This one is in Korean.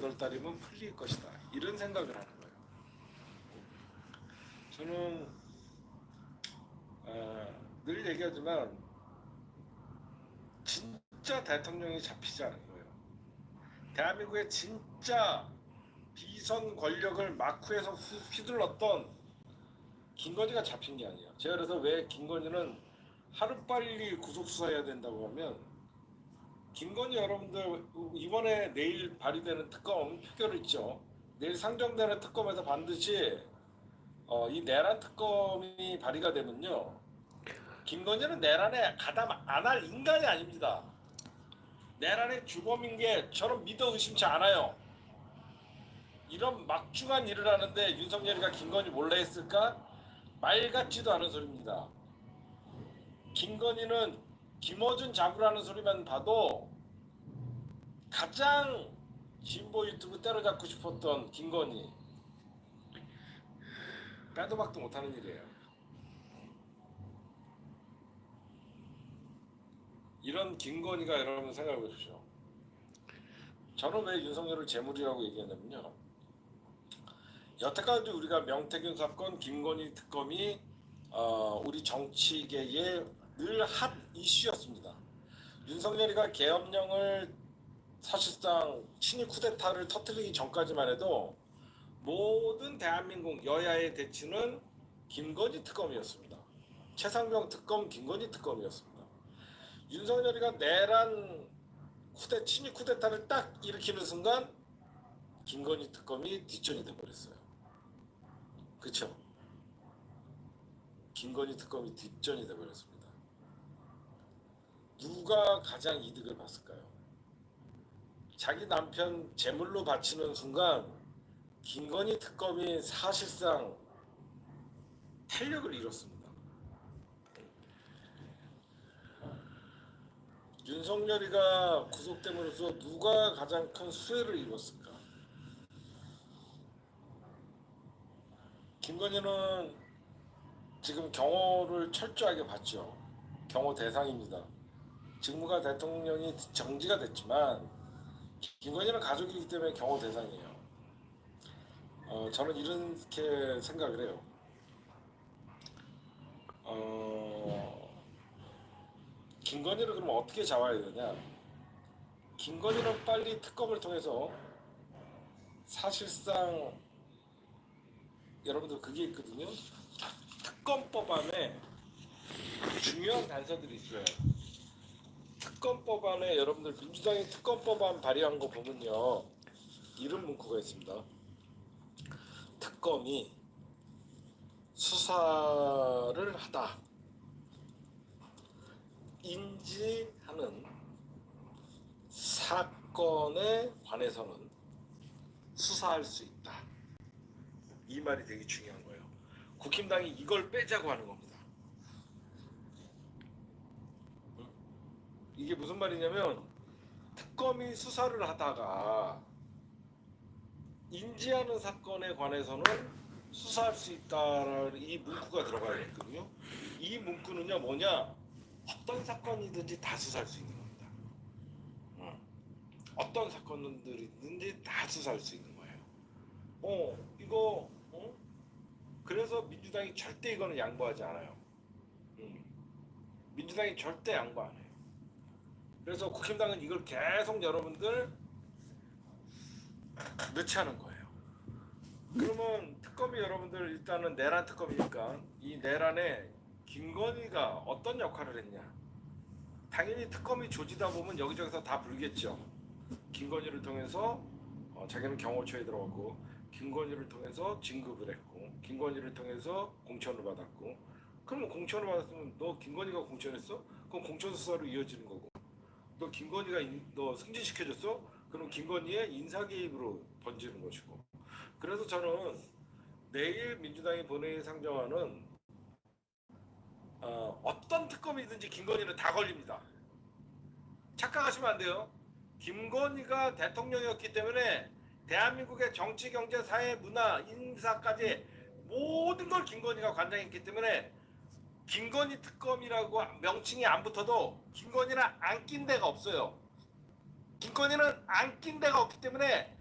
여덟 달이면 풀릴 것이다. 이런 생각을 하는 거예요. 저는 어, 늘 얘기하지만 진짜 대통령이 잡히지 않은 거예요. 대한민국의 진짜 비선 권력을 마쿠에서 후- 휘둘렀던 김건희가 잡힌 게 아니에요. 제가 그래서 왜 김건희는 하루빨리 구속 수사해야 된다고 하면 김건희 여러분들 이번에 내일 발의되는 특검 표결 있죠. 내일 상정되는 특검에서 반드시 어, 이 내란 특검이 발의가 되면요. 김건희는 내란에 가담 안 할 인간이 아닙니다. 내란의 주범인 게 저는 믿어 의심치 않아요. 이런 막중한 일을 하는데 윤석열이가 김건희 몰래 했을까? 말 같지도 않은 소리입니다. 김건희는 김어준 잡으라는 소리만 봐도 가장 진보 유튜브 때려잡고 싶었던 김건희 빼도 박도 못하는 일이에요. 이런 김건희가 여러분 생각해 보십시오. 저는 왜 윤석열을 재물이라고 얘기했냐면요. 여태까지 우리가 명태균 사건, 김건희 특검이 어, 우리 정치계의 늘 핫 이슈였습니다. 윤석열이가 계엄령을 사실상 친일 쿠데타를 터뜨리기 전까지만 해도 모든 대한민국 여야의 대치는 김건희 특검이었습니다. 최상병 특검, 김건희 특검이었습니다. 윤석열이가 내란 쿠데 친일 쿠데타를 딱 일으키는 순간 김건희 특검이 뒷전이 돼버렸어요. 그렇죠? 김건희 특검이 뒷전이 돼버렸습니다. 누가 가장 이득을 봤을까요? 자기 남편 제물로 바치는 순간 김건희 특검이 사실상 탄력을 잃었습니다. 윤석열이가 구속됨으로써 누가 가장 큰 수혜를 입었을까? 김건희는 지금 경호를 철저하게 받죠. 경호 대상입니다. 직무가 대통령이 정지가 됐지만 김건희는 가족이기 때문에 경호 대상이에요. 어, 저는 이렇게 생각을 해요. 어, 김건희를 그럼 어떻게 잡아야 되냐? 김건희는 빨리 특검을 통해서 사실상 여러분들 그게 있거든요. 특검법 안에 중요한 단서들이 있어요. 특검법 안에 여러분들 민주당이 특검법안 발의한 거 보면요. 이런 문구가 있습니다. 특검이 수사를 하다 인지하는 사건에 관해서는 수사할 수 있다. 이 말이 되게 중요한 거예요. 국힘당이 이걸 빼자고 하는 겁니다. 이게 무슨 말이냐면 특검이 수사를 하다가 인지하는 사건에 관해서는 수사할 수 있다라는 이 문구가 들어가야 있거든요. 이 문구는요 뭐냐 어떤 사건이든지 다 수사할 수 있는 겁니다. 어. 어떤 사건들이든지 다 수사할 수 있는 거예요. 어 이거 어? 그래서 민주당이 절대 이거는 양보하지 않아요. 음. 민주당이 절대 양보 안 해요. 그래서 국힘당은 이걸 계속 여러분들 넣지 않은 거예요. 그러면 특검이 여러분들 일단은 내란 특검이니까 이 내란에 김건희가 어떤 역할을 했냐? 당연히 특검이 조지다 보면 여기저기서 다 불겠죠. 김건희를 통해서 어, 자기는 경호처에 들어갔고 김건희를 통해서 진급을 했고 김건희를 통해서 공천을 받았고 그러면 공천을 받았으면 너 김건희가 공천했어? 그럼 공천 수사로 이어지는 거고 너 김건희가 인- 너 승진시켜줬어? 그럼 김건희의 인사 개입으로 번지는 것이고 그래서 저는 내일 민주당이 본회의 상정하는 어, 어떤 특검이든지 김건희는 다 걸립니다. 착각하시면 안 돼요. 김건희가 대통령이었기 때문에 대한민국의 정치, 경제, 사회, 문화, 인사까지 모든 걸 김건희가 관장했기 때문에 김건희 특검이라고 명칭이 안 붙어도 김건희는 안 낀 데가 없어요. 김건희는 안 낀 데가 없기 때문에